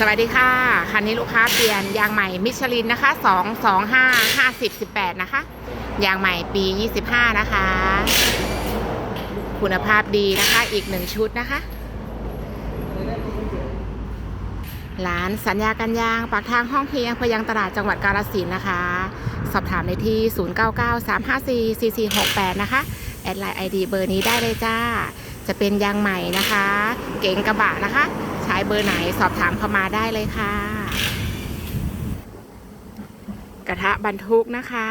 สวัสดีค่ะ คันนี้ลูกค้าเปลี่ยนยางใหม่มิชลินนะคะ2 2 5 50 18นะคะ ยางใหม่ปี25นะคะ คุณภาพดีนะคะอีกหนึ่งชุดนะคะ ร้านสัญญากันยางปากทางห้องเพียงพยังตลาดจังหวัดกาฬสินนะคะ สอบถามในที่ 0993544468 นะคะ แอดไลน์ไอดีเบอร์นี้ได้เลยจ้า จะเป็นยางใหม่นะคะ เก๋งกระบะนะคะ ช้เบอร์ไหนสอบถามเข้ามาได้เลยค่ะ กระทะบรรทุกนะคะ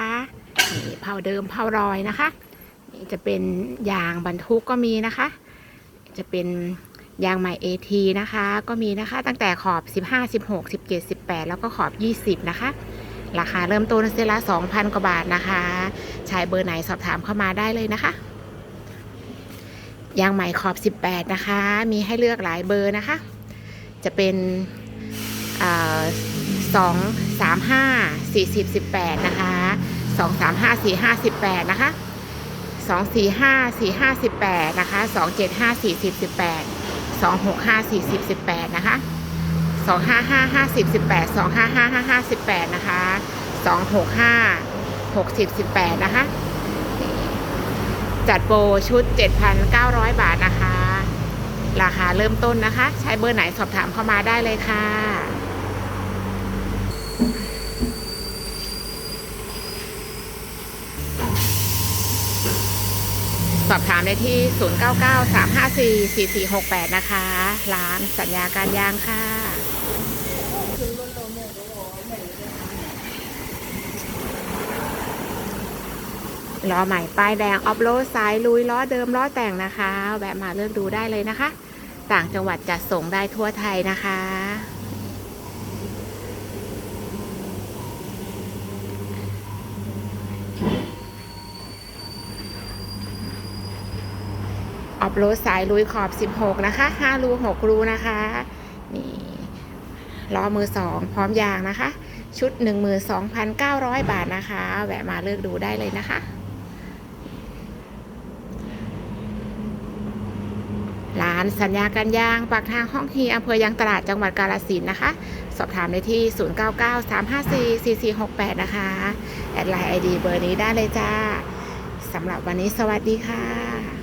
นี่เผาเดิมเผารอยนะคะนี่จะเป็นยางบรรทุกก็มีนะคะ จะเป็นยางใหม่ AT นะคะ ก็มีนะคะตั้งแต่ขอบ 15 16 17 18 แล้วก็ขอบ 20 นะคะ ราคาเริ่มต้นเซละ 2,000 กว่าบาทนะคะใช้เบอร์ไหนสอบถามเข้ามาได้เลยนะคะยางใหม่ขอบ 18 นะคะ มีให้เลือกหลายเบอร์นะคะ จะเป็นสองสามห้าสี่สิบสิบแปดนะคะสองสามห้าสี่ห้าสิบแปดนะคะสองสี่ห้าสี่ห้าสิบแปดนะคะสองเจ็ดห้าสี่สิบสิบแปดสองหกห้าสี่สิบสิบแปดนะคะสองห้าห้าห้าสิบสิบแปดสองห้าห้าห้าห้าสิบแปดนะคะสองหกห้าหกสิบสิบแปดนะคะจัดโปรชุด 7,900 บาทนะคะ ราคาเริ่มต้นนะคะ ใช้เบอร์ไหนสอบถามเข้ามาได้เลยค่ะ สอบถามได้ที่ 0993544468 นะคะ ร้านสัญญาการยางค่ะ ล้อใหม่ป้ายแดงออฟโรดสายลุยล้อเดิมล้อแต่งนะคะแวะมาเลือกดูได้เลยนะคะ ต่างจังหวัดจัดส่งได้ทั่วไทยนะคะออฟโรดสายลุยขอบ 16 นะคะ 5 รู 6 รูนะคะ นี่ล้อมือ 2 พร้อมยางนะคะ ชุด 12,900 บาทนะคะ แวะมาเลือกดูได้เลยนะคะานสัญญาการยางปากทางห้องฮีอำเภอยางตลาดจังหวัดกาฬสินนะคะ สอบถามได้ที่ 0993544468 นะคะ แอดไลน์ไอดีเบอร์นี้ได้เลยจ้าสำหรับวันนี้สวัสดีค่ะ